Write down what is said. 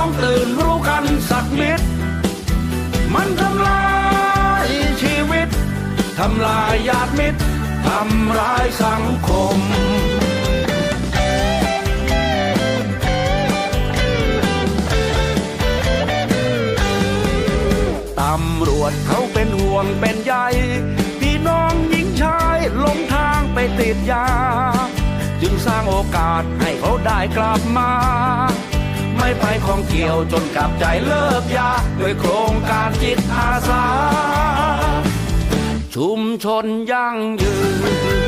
องตื่นรู้กันสักนิด มันทำลายชีวิต ทำลายญาติมิตร ทำร้ายสังคมตำรวจเขาเป็นห่วงเป็นใยพี่น้องหญิงชายลงทางไปติดยา จึงสร้างโอกาสให้เขาได้กลับมา ไม่ไปของเกี่ยวจนกลับใจเลิกยาด้วยโครงการจิตอาสา ชุมชนยั่งยืน